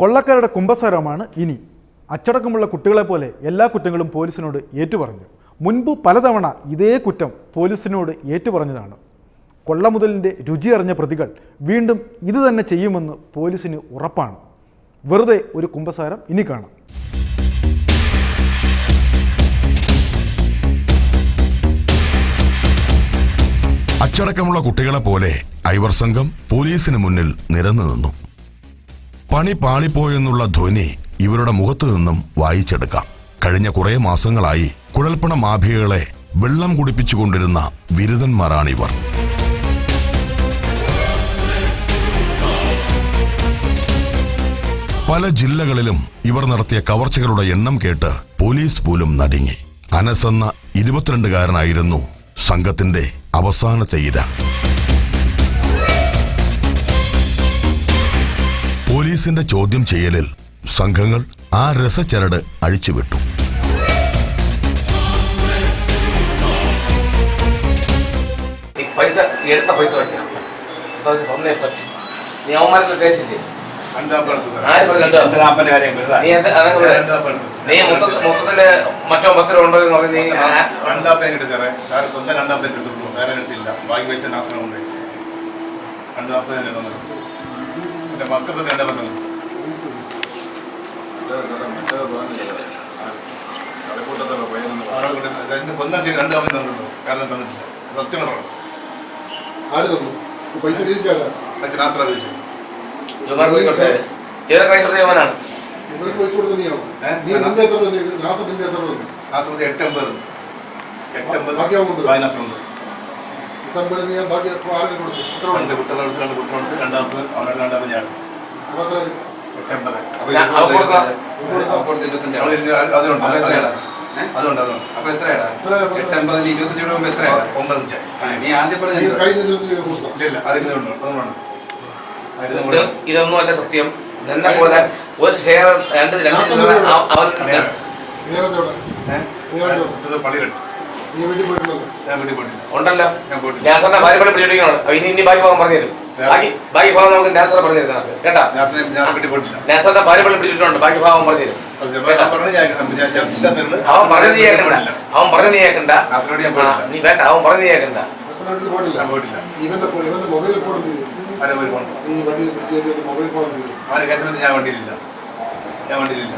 കൊള്ളക്കാരുടെ കുംഭസാരമാണ് ഇനി. അച്ചടക്കമുള്ള കുട്ടികളെ പോലെ എല്ലാ കുറ്റങ്ങളും പോലീസിനോട് ഏറ്റുപറഞ്ഞു. മുൻപ് പലതവണ ഇതേ കുറ്റം പോലീസിനോട് ഏറ്റുപറഞ്ഞതാണ്. കൊള്ളമുതലിന്റെ രുചി അറിഞ്ഞ പ്രതികൾ വീണ്ടും ഇത് തന്നെ ചെയ്യുമെന്ന് പോലീസിന് ഉറപ്പാണ്. വെറുതെ ഒരു കുംഭസാരം ഇനി കാണാം. അച്ചടക്കമുള്ള കുട്ടികളെ പോലെ ഐവർ സംഘം പോലീസിന് മുന്നിൽ നിരന്നു നിന്നു. പണി പാളിപ്പോയെന്നുള്ള ധ്വനി ഇവരുടെ മുഖത്തു നിന്നും വായിച്ചെടുക്കാം. കഴിഞ്ഞ കുറേ മാസങ്ങളായി കുഴൽപ്പണ മാഫിയകളെ വെള്ളം കുടിപ്പിച്ചുകൊണ്ടിരുന്ന ബിരുദന്മാരാണിവർ പല ജില്ലകളിലും ഇവർ നടത്തിയ കവർച്ചകളുടെ എണ്ണം കേട്ട് പോലീസ് പോലും നടുങ്ങി. അനസ് എന്ന ഇരുപത്തിരണ്ടുകാരനായിരുന്നു സംഘത്തിന്റെ അവസാനത്തെ ഇര. പോലീസിന്റെ ചോദ്യം ചെയ്യലിൽ സംഘങ്ങൾ ആ രസച്ചരട് അഴിച്ചുവിട്ടു. പൈസ എടുത്ത പൈസ വയ്ക്കണം അപ്പൊ അത് ഒന്നേ പറ്റി. നീ അവന്മാർക്ക് കേസില്ലേ? നീ മൊത്തത്തിൽ മറ്റോ പത്ത് രൂപ ഉണ്ടോ എന്ന് പറഞ്ഞ് നീ ആ- രണ്ടാം പേര് കിട്ടും സാറേ. സാറ് സ്വന്തം രണ്ടാം പേര് എടുത്തുള്ളൂ വേറെ എടുത്തില്ല ബാക്കി പൈസ നാശനം ഉണ്ട്. രണ്ടാം പേര് തന്നെ എന്റെ മക്കൾക്ക് തന്നു അവരോട് കൊണ്ട് രണ്ട് കൊന്നാം ശരി രണ്ടാം പേര് തന്നുള്ളൂ കാരണം തന്നിട്ടില്ല. സത്യം പറഞ്ഞു ആര് തന്നു? പൈസ എട്ടമ്പത് എട്ടമ്പത് ബാക്കി അവനുണ്ട്. ബാക്കി ആർക്ക് കൊടുത്തു? എത്ര രണ്ട് അവരുടെ ഞാൻ. അതുണ്ട് അതുണ്ട് അതുണ്ട്. അപ്പൊ എത്രയാടാ? എട്ടമ്പതിന് ഇരുപത്തഞ്ച് രൂപ ഒമ്പത് നീ ആദ്യം പറഞ്ഞ ഇല്ല അതിന് അതുകൊണ്ടാണ് ഇതൊന്നും അല്ല സത്യം. നിന്നെ പോലെ ഒരു ഷെയർ രണ്ട് രണ്ട് അവർ അവ- അവർക്ക് നേരെ. കിട്ടണം. നേരത്തെ എവിടെ ഏഹ്? ഇത് പള്ളിയിലെടുത്ത്. ഉണ്ടല്ലോ. നാസറിന്റെ ഭാര്യ പള്ളി പിടിക്കണം ഇനി ഇനി ബാക്കി ഭാഗം പറഞ്ഞു തരും. ബാക്കി ബാക്കി ഭാഗം നമുക്ക് നാസറെ പറഞ്ഞു തരുന്നത് കേട്ടാ? നാസറിന്റെ ഭാര്യ പള്ളി പിടിച്ചിട്ടുണ്ട്. ബാക്കി ഭാഗം പറഞ്ഞു തരും. തരുന്നു. അവൻ പറഞ്ഞു നീ ഞാൻ കേൾക്കണ്ട. അവൻ പറഞ്ഞു നീ കേൾക്കണ്ട. നീ വേണ്ട. അവൻ പറഞ്ഞു നീ കേൾക്കണ്ട. ഞാൻ പോയിട്ടില്ല. ഇവന്റെ ഫോ- ഇവന്റെ മൊബൈൽ ഫോൺ ഞാൻ വണ്ടിയിലില്ല. ഞാൻ വണ്ടിയിലില്ല.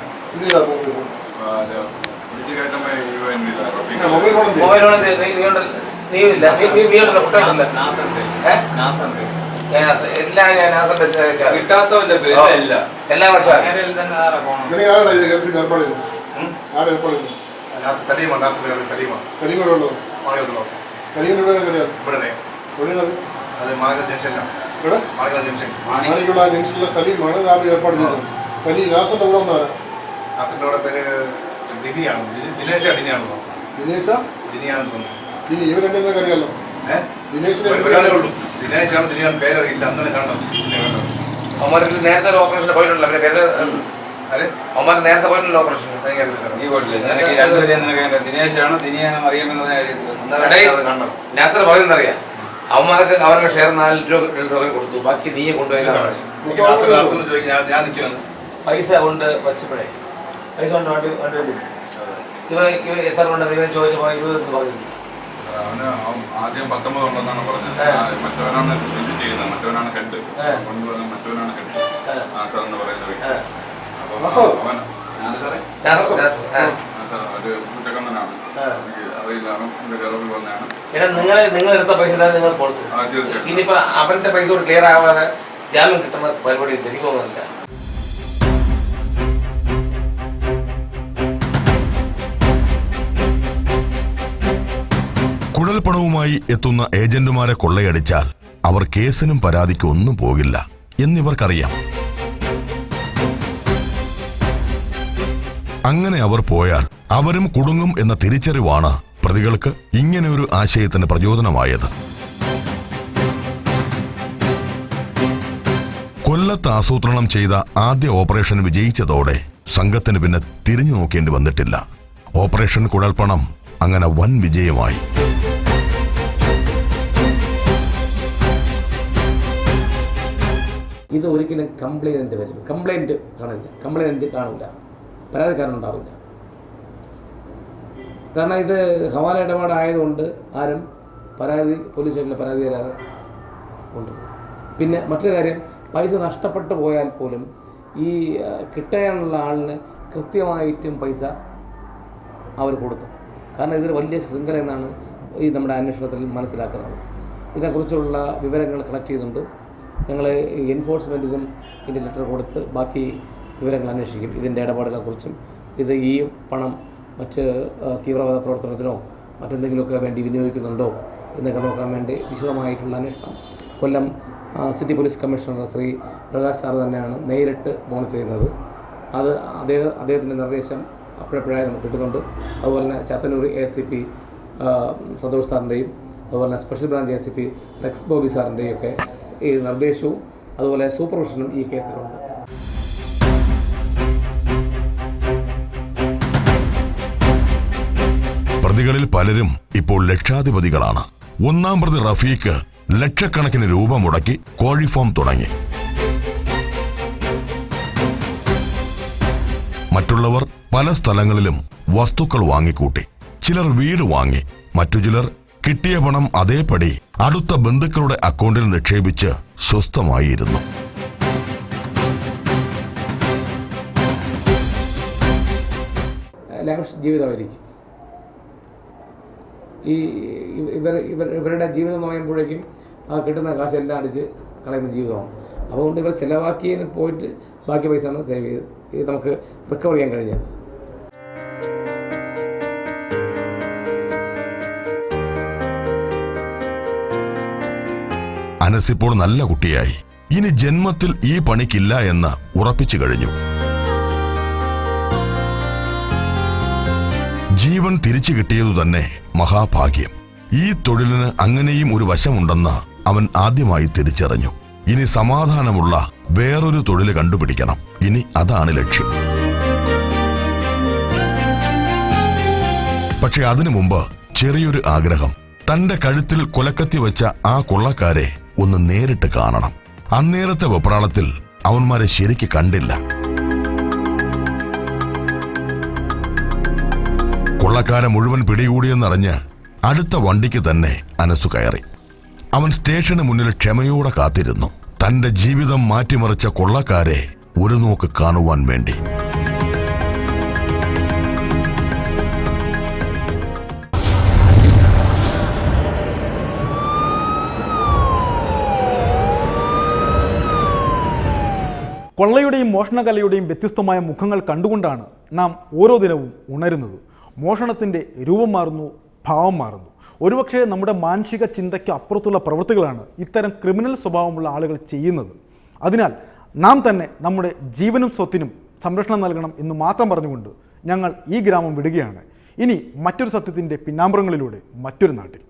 Mobile phone Rafeeq. Mobile phone എന്ത് ചെയ്തു? മൊബൈൽ നീ നീ ഇല്ല. നീ നീ നീ ഉണ്ടല്ലോ. കുട്ടികളുണ്ട് നാസറിന്റെ. ഏ? നാസറിന്റെ. ഞാൻ എല്ലാം ഞാൻ നാസറിന്റെ കിട്ടാത്തവന്റെ വർഷവും. സലീമ സലീമ ഇവിടെ അത് ജംഗ്ഷനിലാണ് ജംഗ്ഷൻ മാണിക്കുള്ള ജംഗ്ഷനിലെ സലീമാണ്. നാട് ഏർപ്പാട് ചെയ്തത് സലീം നാസറിന്റെ കൂടെ നാസറിന്റെ അവിടെ പേര് ദിനിയാണ്. ദിനേശ് അടിനെയാണ് ദിനേശ? ഇവർ രണ്ടും അറിയാലോ? ഒരാളേ ഉള്ളൂ. ദിനേശാണ് ദിനിയാണ് പേരറിയില്ല. അന്നലെ കാണണം. പിന്നെ കാണണം. അവന്മാർക്ക് നേരത്തെ ഒരു ഓപ്പറേഷൻ പോയിട്ടുണ്ടല്ലോ. പേര് അവന്മാർ നേരത്തെ ഓപ്പറേഷൻ നീ പോയിട്ടില്ല. ദിനേശാണോ ദിനിയാണോ അറിയാമെന്ന് നാസർ പറയുന്നറിയാം. അവന്മാർക്ക് അവരുടെ ഷെയർ നാല് രൂപ രണ്ട് രൂപ കൊടുത്തു. ബാക്കി നീയെ കൊണ്ടുപോയി പൈസ കൊണ്ട് വച്ചപ്പോഴേ പൈസ കൊണ്ട് വണ്ടി വണ്ടി വെക്കും ഇവ ഇവ എത്ര ഉണ്ടെന്ന് ഇവൻ ചോദിച്ചപ്പോൾ ഇരുപത് എന്ന് പറഞ്ഞു. അവന് അവൻ ആദ്യം പത്തൊമ്പത് ഉണ്ടെന്നാണ് പറഞ്ഞത്. ഏ. ആ, മറ്റവനാണ് ചെയ്യുന്നത്. ഏ. ആസാർ എന്ന് പറയുന്ന വ്യക്തി. അപ്പം? അവൻ നാസറെ? നാസർ നാസർ. ഒരു കുറ്റക്കണ്ണനാണ് അറിയില്ല. എടാ നിങ്ങൾ നിങ്ങൾ എടുത്ത പൈസ നിങ്ങൾ കൊടുത്തു. ഇനിയിപ്പോ അവന്റെ പൈസ കൂടി ക്ലിയർ ആവാതെ ജാമ്യം കിട്ടുന്ന പരിപാടി. എനിക്ക് തോന്നുന്നില്ല. കുഴൽപ്പണവുമായി എത്തുന്ന ഏജന്റുമാരെ കൊള്ളയടിച്ചാൽ അവർ കേസിനും പരാതിക്ക് ഒന്നും പോകില്ല എന്നിവർക്കറിയാം. അങ്ങനെ അവർ പോയാൽ അവരും കുടുങ്ങും എന്ന തിരിച്ചറിവാണ് പ്രതികൾക്ക് ഇങ്ങനെയൊരു ആശയത്തിന് പ്രചോദനമായത്. കൊല്ലത്ത് ആസൂത്രണം ചെയ്ത ആദ്യ ഓപ്പറേഷൻ വിജയിച്ചതോടെ സംഘത്തിന് പിന്നെ തിരിഞ്ഞു നോക്കേണ്ടി വന്നിട്ടില്ല. ഓപ്പറേഷൻ കുഴൽപ്പണം അങ്ങനെ വൻ വിജയമായി. ഇത് ഒരിക്കലും കംപ്ലൈന്റ് വരും കംപ്ലൈന്റ് കാണില്ല. കംപ്ലൈന്റ് കാണില്ല. പരാതിക്കാരനുണ്ടാവില്ല. കാരണം ഇത് ഹവാല ഇടപാടായതുകൊണ്ട് ആരും പരാതി പോലീസ് സ്റ്റേഷനിൽ പരാതി തരാതെ കൊണ്ടുപോകും. പിന്നെ മറ്റൊരു കാര്യം പൈസ നഷ്ടപ്പെട്ടു പോയാൽ പോലും ഈ കിട്ടാനുള്ള ആളിന് കൃത്യമായിട്ടും പൈസ അവർ കൊടുക്കും. കാരണം ഇതൊരു വലിയ ശൃംഖല എന്നാണ് ഈ നമ്മുടെ അന്വേഷണത്തിൽ മനസ്സിലാക്കുന്നത്. ഇതിനെക്കുറിച്ചുള്ള വിവരങ്ങൾ കളക്ട് ചെയ്യുന്നുണ്ട് ഞങ്ങൾ എൻഫോഴ്സ്മെന്റിനും ഇതിന്റെ ലെറ്റർ കൊടുത്ത് ബാക്കി വിവരങ്ങൾ അന്വേഷിക്കും. ഇതിന്റെ ഇടപാടുകളെക്കുറിച്ചും ഇത് ഈ പണം മറ്റ് തീവ്രവാദ പ്രവർത്തനത്തിനോ മറ്റെന്തെങ്കിലുമൊക്കെ വേണ്ടി വിനിയോഗിക്കുന്നുണ്ടോ എന്നൊക്കെ നോക്കാൻ വേണ്ടി വിശദമായിട്ടുള്ള അന്വേഷണം. Kollam city police commissioner Shri Prakash sir തന്നെയാണ് നേരിട്ട് മോണിറ്റർ ചെയ്യുന്നത്. അത് അദ്ദേഹം അദ്ദേഹത്തിന്റെ നിർദ്ദേശം അപ്പോഴപ്പോഴായി നമുക്ക് കിട്ടുന്നുണ്ട്. അതുപോലെ തന്നെ Chathannoor A C P Santhosh സാറിന്റെയും അതുപോലെ തന്നെ special branch A C P Rex Bobby സാറിന്റെയും ഒക്കെ ഈ നിർദ്ദേശവും അതുപോലെ സൂപ്പർവിഷനും ഈ കേസിലുണ്ട് പ്രതികളിൽ പലരും ഇപ്പോൾ ലക്ഷാധിപതികളാണ്. ഒന്നാം പ്രതി റഫീഖ് ലക്ഷക്കണക്കിന് രൂപ മുടക്കി കോഴിഫോം തുടങ്ങി. മറ്റുള്ളവർ പല സ്ഥലങ്ങളിലും വസ്തുക്കൾ വാങ്ങിക്കൂട്ടി. ചിലർ വീട് വാങ്ങി മറ്റു ചിലർ കിട്ടിയ പണം അതേപടി അടുത്ത ബന്ധുക്കളുടെ അക്കൗണ്ടിൽ നിക്ഷേപിച്ച് സ്വസ്ഥമായിരുന്നു. ജീവിതമായിരിക്കും. ഈ ഇവരുടെ ജീവിതം എന്ന് പറയുമ്പോഴേക്കും ആ കിട്ടുന്ന കാശ് എല്ലാം അടിച്ച് കളയുന്ന ജീവിതമാണ്. അതുകൊണ്ട് ഇവർ ചിലവാക്കിയതിന് പോയിട്ട് ബാക്കി പൈസ സേവ് ചെയ്ത് ഇത് നമുക്ക് റിക്കവർ ചെയ്യാൻ കഴിഞ്ഞത്. അനസിപ്പോൾ നല്ല കുട്ടിയായി. ഇനി ജന്മത്തിൽ ഈ പണിക്കില്ല എന്ന് ഉറപ്പിച്ചു കഴിഞ്ഞു. ജീവൻ തിരിച്ചു കിട്ടിയതു തന്നെ മഹാഭാഗ്യം. ഈ തൊഴിലിന് അങ്ങനെയും ഒരു വശമുണ്ടെന്ന് അവൻ ആദ്യമായി തിരിച്ചറിഞ്ഞു. ഇനി സമാധാനമുള്ള വേറൊരു തൊഴിൽ കണ്ടുപിടിക്കണം. ഇനി അതാണ് ലക്ഷ്യം. പക്ഷെ അതിനു മുമ്പ് ചെറിയൊരു ആഗ്രഹം. തന്റെ കഴുത്തിൽ കൊലക്കത്തി വെച്ച ആ കൊള്ളക്കാരെ ഒന്ന് നേരിട്ട് കാണണം. അന്നേരത്തെ വെപ്രാളത്തിൽ അവന്മാരെ ശരിക്ക് കണ്ടില്ല. കൊള്ളക്കാരെ മുഴുവൻ പിടികൂടിയെന്നറിഞ്ഞ് അടുത്ത വണ്ടിക്ക് തന്നെ അനസു കയറി. അവൻ സ്റ്റേഷന് മുന്നിൽ ക്ഷമയോടെ കാത്തിരുന്നു. തന്റെ ജീവിതം മാറ്റിമറിച്ച കൊള്ളക്കാരെ ഒരു നോക്ക് കാണുവാൻ വേണ്ടി. കൊള്ളയുടെയും മോഷണകലയുടെയും വ്യത്യസ്തമായ മുഖങ്ങൾ കണ്ടുകൊണ്ടാണ് നാം ഓരോ ദിനവും ഉണരുന്നത്. മോഷണത്തിന്റെ രൂപം മാറുന്നു ഭാവം മാറുന്നു. ഒരുപക്ഷെ നമ്മുടെ മാനസിക ചിന്തയ്ക്ക് അപ്പുറത്തുള്ള പ്രവൃത്തികളാണ് ഇത്തരം ക്രിമിനൽ സ്വഭാവമുള്ള ആളുകൾ ചെയ്യുന്നത്. അതിനാൽ നാം തന്നെ നമ്മുടെ ജീവനും സ്വത്തിനും സംരക്ഷണം നൽകണം എന്ന് മാത്രം പറഞ്ഞുകൊണ്ട് ഞങ്ങൾ ഈ ഗ്രാമം വിടുകയാണ്. ഇനി മറ്റൊരു സത്യത്തിന്റെ പിന്നാമ്പുറങ്ങളിലൂടെ മറ്റൊരു നാട്ടിൽ.